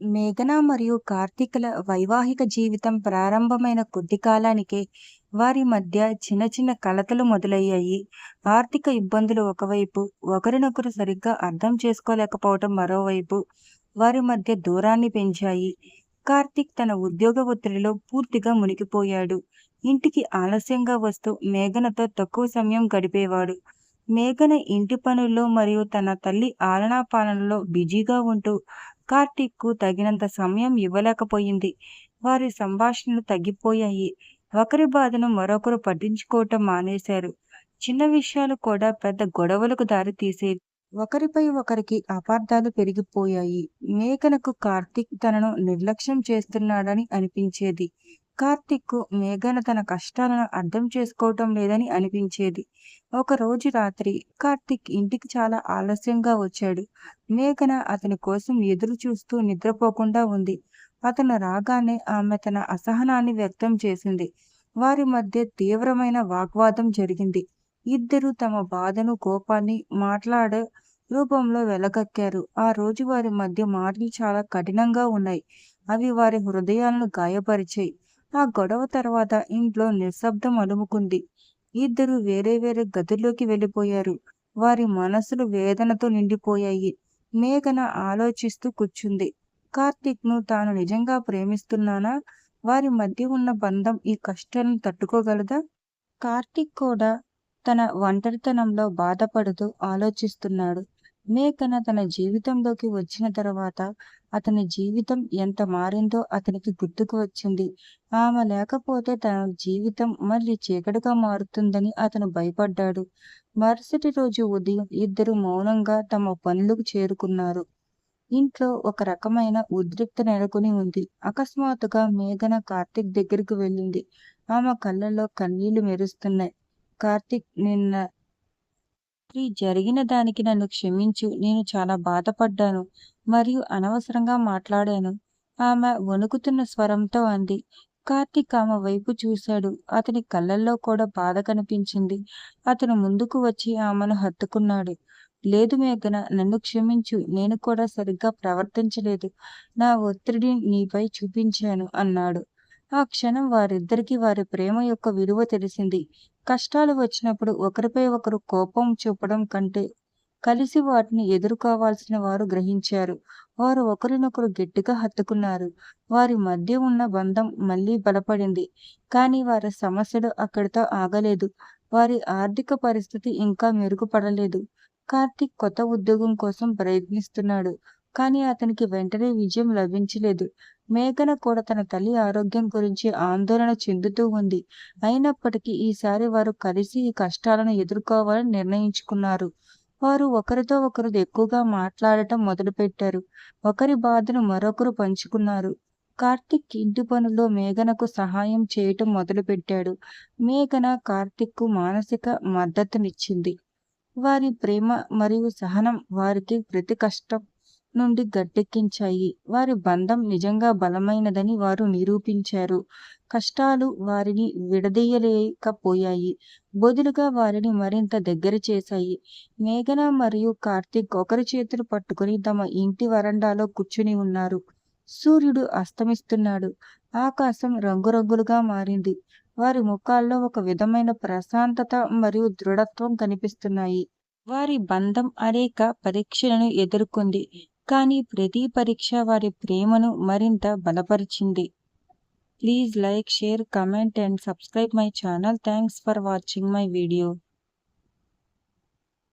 మేఘన మరియు కార్తీకుల వైవాహిక జీవితం ప్రారంభమైన కొద్ది కాలానికే వారి మధ్య చిన్న చిన్న కలతలు మొదలయ్యాయి. ఆర్థిక ఇబ్బందులు ఒకవైపు, ఒకరినొకరు సరిగ్గా అర్థం చేసుకోలేకపోవటం మరోవైపు వారి మధ్య దూరాన్ని పెంచాయి. కార్తీక్ తన ఉద్యోగ ఒత్తిడిలో పూర్తిగా మునిగిపోయాడు. ఇంటికి ఆలస్యంగా వస్తూ మేఘనతో తక్కువ సమయం గడిపేవాడు. మేఘన ఇంటి పనుల్లో మరియు తన తల్లి ఆలనా పాలనలో బిజీగా ఉంటూ కార్తీక్‌కు తగినంత సమయం ఇవ్వలేకపోయింది. వారి సంభాషణలు తగ్గిపోయాయి. ఒకరి బాధను మరొకరు పట్టించుకోవటం మానేశారు. చిన్న విషయాలు కూడా పెద్ద గొడవలకు దారి తీసేవి ఒకరిపై ఒకరికి అపార్థాలు పెరిగిపోయాయి. మేకనకు కార్తీక్ తనను నిర్లక్ష్యం చేస్తున్నాడని అనిపించేది. కార్తీక్‌కు మేఘన తన కష్టాలను అర్థం చేసుకోవటం లేదని అనిపించేది. ఒక రోజు రాత్రి కార్తిక్ ఇంటికి చాలా ఆలస్యంగా వచ్చాడు. మేఘన అతని కోసం ఎదురు చూస్తూ నిద్రపోకుండా ఉంది. అతను రాగానే ఆమె తన అసహనాన్ని వ్యక్తం చేసింది. వారి మధ్య తీవ్రమైన వాగ్వాదం జరిగింది. ఇద్దరు తమ బాధను, కోపాన్ని మాట్లాడే రూపంలో వెలగక్కారు ఆ రోజు వారి మధ్య మాటలు చాలా కఠినంగా ఉన్నాయి. అవి వారి హృదయాలను గాయపరిచాయి. ఆ గొడవ తర్వాత ఇంట్లో నిశ్శబ్దం అలుముకుంది. ఇద్దరు వేరే వేరే గదుల్లోకి వెళ్ళిపోయారు. వారి మనసులు వేదనతో నిండిపోయాయి. మేఘన ఆలోచిస్తూ కూర్చుంది. కార్తీక్‌ను తాను నిజంగా ప్రేమిస్తున్నానా? వారి మధ్య ఉన్న బంధం ఈ కష్టాలను తట్టుకోగలదా? కార్తీక్ కూడా తన ఒంటరితనంలో బాధపడుతూ ఆలోచిస్తున్నాడు. మేఘన తన జీవితంలోకి వచ్చిన తర్వాత అతని జీవితం ఎంత మారిందో అతనికి గుర్తుకు వచ్చింది. ఆమె లేకపోతే తన జీవితం మళ్ళీ చీకటిగా మారుతుందని అతను భయపడ్డాడు. మరుసటి రోజు ఉదయం ఇద్దరు మౌనంగా తమ పనులకు చేరుకున్నారు. ఇంట్లో ఒక రకమైన ఉద్రిక్త నెలకొని ఉంది. అకస్మాత్తుగా మేఘన కార్తీక్ దగ్గరికి వెళ్ళింది. ఆమె కళ్ళల్లో కన్నీళ్ళు మెరుస్తున్నాయి. కార్తిక్ నిన్న రాత్రి జరిగిన దానికి నన్ను క్షమించు. నేను చాలా బాధపడ్డాను మరియు అనవసరంగా మాట్లాడాను. ఆమె వణుకుతున్న స్వరంతో అంది. కార్తీక్ ఆమె వైపు చూశాడు. అతని కళ్ళల్లో కూడా బాధ కనిపించింది. అతను ముందుకు వచ్చి ఆమెను హత్తుకున్నాడు. లేదు మేఘన నన్ను క్షమించు. నేను కూడా సరిగ్గా ప్రవర్తించలేదు. నా ఒత్తిడిని నీపై చూపించాను అన్నాడు. ఆ క్షణం వారిద్దరికీ వారి ప్రేమ యొక్క విలువ తెలిసింది. కష్టాలు వచ్చినప్పుడు ఒకరిపై ఒకరు కోపం చూపడం కంటే కలిసి వాటిని ఎదుర్కోవాల్సిన వారు గ్రహించారు. వారు ఒకరినొకరు గట్టిగా హత్తుకున్నారు. వారి మధ్య ఉన్న బంధం మళ్ళీ బలపడింది. కానీ వారి సమస్యలు అక్కడితో ఆగలేదు. వారి ఆర్థిక పరిస్థితి ఇంకా మెరుగుపడలేదు. కార్తీక్ కొత్త ఉద్యోగం కోసం ప్రయత్నిస్తున్నాడు. కానీ అతనికి వెంటనే విజయం లభించలేదు. మేఘన కూడా తన తల్లి ఆరోగ్యం గురించి ఆందోళన చెందుతూ ఉంది. అయినప్పటికీ ఈసారి వారు కలిసి ఈ కష్టాలను ఎదుర్కోవాలని నిర్ణయించుకున్నారు. వారు ఒకరితో ఒకరు ఎక్కువగా మాట్లాడటం మొదలుపెట్టారు. ఒకరి బాధను మరొకరు పంచుకున్నారు. కార్తిక్ ఇంటి పనుల్లో మేఘనకు సహాయం చేయటం మొదలుపెట్టాడు. మేఘన కార్తీక్‌కు మానసిక మద్దతునిచ్చింది. వారి ప్రేమ మరియు సహనం వారికి ప్రతి కష్టం నుండి గట్టెక్కించాయి. వారి బంధం నిజంగా బలమైనదని వారు నిరూపించారు. కష్టాలు వారిని విడదీయలేకపోయాయి. బదులుగా వారిని మరింత దగ్గర చేశాయి. మేఘన మరియు కార్తీక్ ఒకరి చేతులు పట్టుకుని తమ ఇంటి వరండాలో కూర్చుని ఉన్నారు. సూర్యుడు అస్తమిస్తున్నాడు. ఆకాశం రంగురంగులుగా మారింది. వారి ముఖాల్లో ఒక విధమైన ప్రశాంతత మరియు దృఢత్వం కనిపిస్తున్నాయి. వారి బంధం అనేక పరీక్షలను ఎదుర్కొంది. కానీ ప్రతి పరీక్ష వారి ప్రేమను మరింత బలపరిచింది. Please like, share, comment and subscribe my channel. Thanks for watching my video.